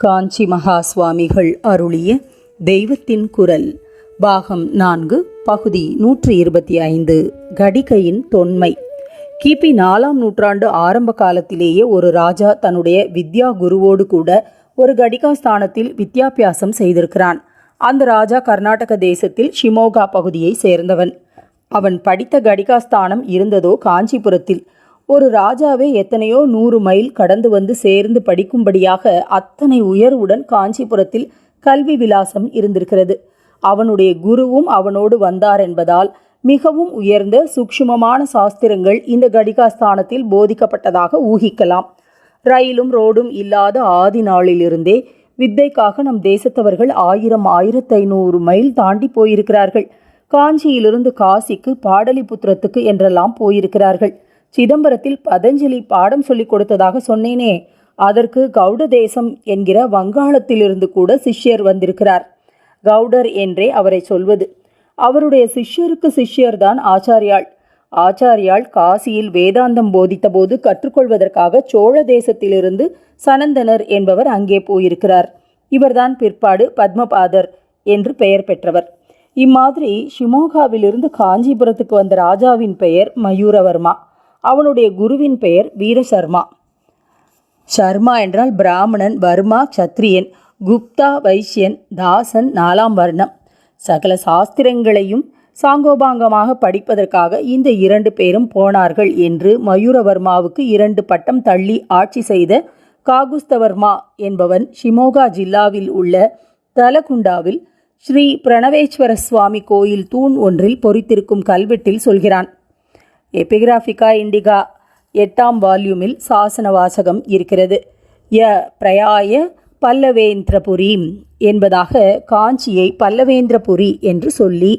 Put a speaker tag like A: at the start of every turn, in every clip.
A: காஞ்சி மகா சுவாமிகள் அருளிய தெய்வத்தின் குரல் பாகம் நான்கு பகுதி நூற்றி இருபத்தி ஐந்து கடிகையின் தொன்மை. கிபி நாலாம் நூற்றாண்டு ஆரம்ப காலத்திலேயே ஒரு ராஜா தன்னுடைய வித்யா குருவோடு கூட ஒரு கடிகா ஸ்தானத்தில் வித்யாபியாசம் செய்திருக்கிறான். அந்த ராஜா கர்நாடக தேசத்தில் ஷிமோகா பகுதியை சேர்ந்தவன். அவன் படித்த கடிகா ஸ்தானம் இருந்ததோ காஞ்சிபுரத்தில் ஒரு ராஜாவே எத்தனையோ நூறு மைல் கடந்து வந்து சேர்ந்து படிக்கும்படியாக அத்தனை உயர்வுடன் காஞ்சிபுரத்தில் கல்வி விலாசம் இருந்திருக்கிறது. அவனுடைய குருவும் அவனோடு வந்தார் என்பதால் மிகவும் உயர்ந்த சூக்ஷ்மமான சாஸ்திரங்கள் இந்த கடிகாஸ்தானத்தில் போதிக்கப்பட்டதாக ஊகிக்கலாம். ரயிலும் ரோடும் இல்லாத ஆதி நாளிலிருந்தே வித்தைக்காக நம் தேசத்தவர்கள் ஆயிரம் ஆயிரத்தி ஐநூறு மைல் தாண்டி போயிருக்கிறார்கள். காஞ்சியிலிருந்து காசிக்கு பாடலிபுத்திரத்துக்கு என்றெல்லாம் போயிருக்கிறார்கள். சிதம்பரத்தில் பதஞ்சலி பாடம் சொல்லிக் கொடுத்ததாக சொன்னேனே. அதற்கு கவுட தேசம் என்கிற வங்காளத்திலிருந்து கூட சிஷ்யர் வந்திருக்கிறார். கவுடர் என்றே அவரை சொல்வது. அவருடைய சிஷ்யருக்கு சிஷ்யர்தான் ஆச்சாரியாள். ஆச்சாரியாள் காசியில் வேதாந்தம் போதித்தபோது கற்றுக்கொள்வதற்காக சோழ தேசத்திலிருந்து சனந்தனர் என்பவர் அங்கே போயிருக்கிறார். இவர்தான் பிற்பாடு பத்மபாதர் என்று பெயர் பெற்றவர். இம்மாதிரி ஷிமோகாவிலிருந்து காஞ்சிபுரத்துக்கு வந்த ராஜாவின் பெயர் மயூரவர்மா. அவனுடைய குருவின் பெயர் வீரசர்மா. சர்மா என்றால் பிராமணன் வர்மா சத்திரியன் குப்தா வைசியன் தாசன் நாலாம் வர்ணம். சகல சாஸ்திரங்களையும் சாங்கோபாங்கமாக படிப்பதற்காக இந்த இரண்டு பேரும் போனார்கள் என்று மயூரவர்மாவுக்கு இரண்டு பட்டம் தள்ளி ஆட்சி செய்த காகுஸ்தவர்மா என்பவன் ஷிமோகா ஜில்லாவில் உள்ள தலகுண்டாவில் ஸ்ரீ பிரணவேஸ்வர சுவாமி கோயில் தூண் ஒன்றில் பொறித்திருக்கும் கல்வெட்டில் சொல்கிறான். எபிகிராஃபிகா இண்டிகா எட்டாம் வால்யூமில் சாசன வாசகம் இருக்கிறது. ய. பிரயாய பல்லவேந்திரபுரீம் என்பதாக காஞ்சியை பல்லவேந்திரபுரி என்று சொல்லி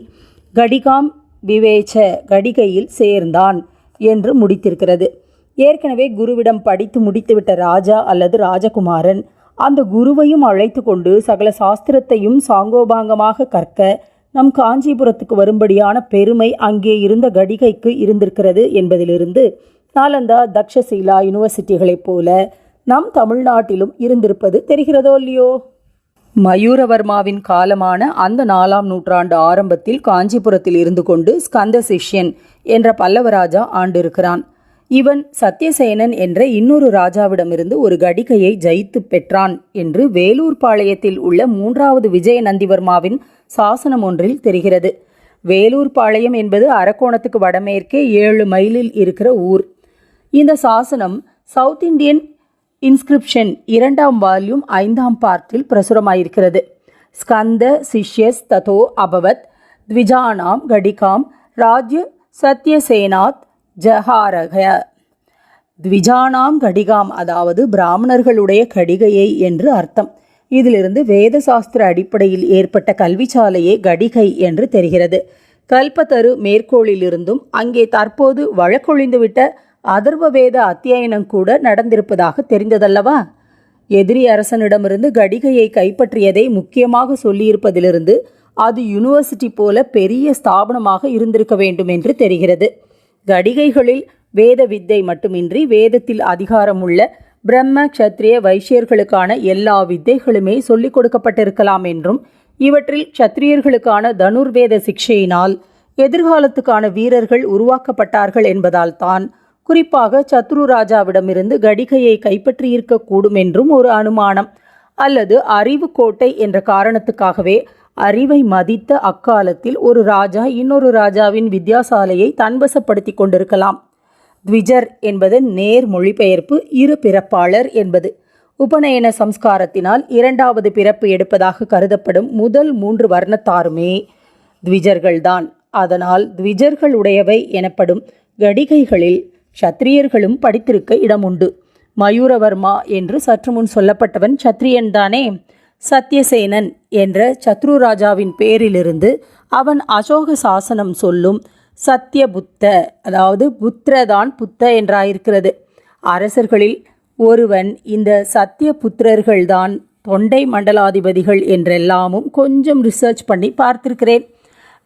A: கடிகாம் விவேச்ச கடிகையில் சேர்ந்தான் என்று முடித்திருக்கிறது. ஏற்கனவே குருவிடம் படித்து முடித்துவிட்ட ராஜா அல்லது ராஜகுமாரன் அந்த குருவையும் அழைத்து கொண்டு சகல சாஸ்திரத்தையும் சாங்கோபாங்கமாக கற்க நம் காஞ்சிபுரத்துக்கு வரும்படியான பெருமை அங்கே இருந்த கடிகைக்கு இருந்திருக்கிறது என்பதிலிருந்து நாலந்தா தக்ஷசீலா யூனிவர்சிட்டிகளைப் போல நம் தமிழ்நாட்டிலும் இருந்திருப்பது தெரிகிறதோ இல்லையோ? மயூரவர்மாவின் காலமான அந்த நாலாம் நூற்றாண்டு ஆரம்பத்தில் காஞ்சிபுரத்தில் இருந்து கொண்டு ஸ்கந்த சிஷ்யன் என்ற பல்லவராஜா ஆண்டிருக்கிறான். இவன் சத்தியசேனன் என்ற இன்னொரு ராஜாவிடமிருந்து ஒரு கடிகையை ஜெயித்து பெற்றான் என்று வேலூர் பாளையத்தில் உள்ள மூன்றாவது விஜய நந்திவர்மாவின் சாசனம் ஒன்றில் தெரிகிறது. வேலூர் பாளையம் என்பது அரக்கோணத்துக்கு வடமேற்கே ஏழு மைலில் இருக்கிற ஊர். இந்த சாசனம் சவுத் இந்தியன் இன்ஸ்கிரிப்ஷன் இரண்டாம் வால்யூம் ஐந்தாம் பார்ட்டில் பிரசுரமாயிருக்கிறது. ஸ்கந்த சிஷ்யஸ் ததோ அபவத் த்விஜானாம் கடிகாம் ராஜ்ய சத்யசேனாத் ஜஹாரக த்விஜானாம் கடிகாம் அதாவது பிராமணர்களுடைய கடிகையை என்று அர்த்தம். இதிலிருந்து வேத சாஸ்திர அடிப்படையில் ஏற்பட்ட கல்விச்சாலையே கடிகை என்று தெரிகிறது. கல்பத்தரு மேற்கோளிலிருந்தும் அங்கே தற்போது வழக்கொழிந்துவிட்ட அதர்வ வேத அத்தியாயனம் கூட நடந்திருப்பதாக தெரிந்ததல்லவா? எதிரி அரசனிடமிருந்து கடிகையை கைப்பற்றியதை முக்கியமாக சொல்லியிருப்பதிலிருந்து அது யூனிவர்சிட்டி போல பெரிய ஸ்தாபனமாக இருந்திருக்க வேண்டும் என்று தெரிகிறது. கடிகைகளில் வேத வித்தை மட்டுமின்றி வேதத்தில் அதிகாரமுள்ள பிரம்ம க்ஷத்ரிய வைஷ்யர்களுக்கான எல்லா வித்தைகளுமே சொல்லிக் கொடுக்கப்பட்டிருக்கலாம் என்றும் இவற்றில் க்ஷத்ரியர்களுக்கான தனுர்வேத சிக்ஷையினால் எதிர்காலத்துக்கான வீரர்கள் உருவாக்கப்பட்டார்கள் என்பதால் தான் குறிப்பாக சத்ரு ராஜாவிடமிருந்து கடிகையை கைப்பற்றியிருக்கக்கூடும் என்றும் ஒரு அனுமானம். அல்லது அறிவு கோட்டை என்ற காரணத்துக்காகவே அறிவை மதித்த அக்காலத்தில் ஒரு ராஜா இன்னொரு ராஜாவின் வித்யாசாலையை தன்வசப்படுத்தி கொண்டிருக்கலாம். த்விஜர் என்பது நேர் மொழிபெயர்ப்பு இரு பிறப்பாளர் என்பது. உபநயன சம்ஸ்காரத்தினால் இரண்டாவது பிறப்பு எடுப்பதாக கருதப்படும் முதல் மூன்று வர்ணத்தாருமே த்விஜர்கள்தான். அதனால் த்விஜர்களுடையவை எனப்படும் கடிகைகளில் சத்திரியர்களும் படித்திருக்க இடமுண்டு. மயூரவர்மா என்று சற்று முன் சொல்லப்பட்டவன் சத்திரியன்தானே சத்யசேனன் என்ற சத்ரு ராஜாவின் பேரிலிருந்து அவன் அசோக சாசனம் சொல்லும் சத்யபுத்த அதாவது புத்திரதான் புத்த என்றாயிருக்கிறது. அரசர்களில் ஒருவன் இந்த சத்திய புத்திரர்கள்தான் தொண்டை மண்டலாதிபதிகள் என்றெல்லாமும் கொஞ்சம் ரிசர்ச் பண்ணி பார்த்திருக்கிறேன்.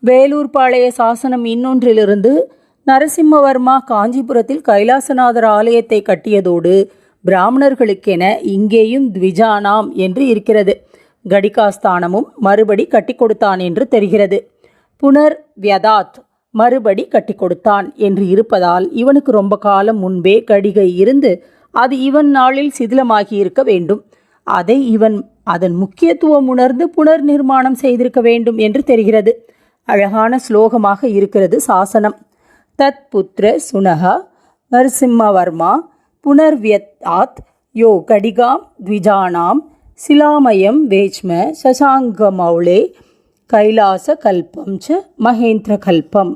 A: வேலூர் பாளைய சாசனம் இன்னொன்றிலிருந்து நரசிம்மவர்மா காஞ்சிபுரத்தில் கைலாசநாதர் ஆலயத்தை கட்டியதோடு பிராமணர்களுக்கென இங்கேயும் த்விஜானாம் என்று இருக்கிறது. கடிகாஸ்தானமும் மறுபடி கட்டி கொடுத்தான் என்று தெரிகிறது. புனர் வியதாத் மறுபடி கட்டி கொடுத்தான் என்று இருப்பதால் இவனுக்கு ரொம்ப காலம் முன்பே கடிகை இருந்து அது இவன் நாளில் சிதிலமாகி இருக்க வேண்டும். அதை இவன் அதன் முக்கியத்துவம் உணர்ந்து புனர் நிர்மாணம் செய்திருக்க வேண்டும் என்று தெரிகிறது. அழகான ஸ்லோகமாக இருக்கிறது சாசனம். தத் புத்திர சுனகா நரசிம்மவர்மா புனர்வியத்தாத் யோ கடிகாம் த்விஜானாம் சிலாமயம் வேச்ம சசாங்கமௌளே கைலாச கல்பம் ச மகேந்திர கல்பம்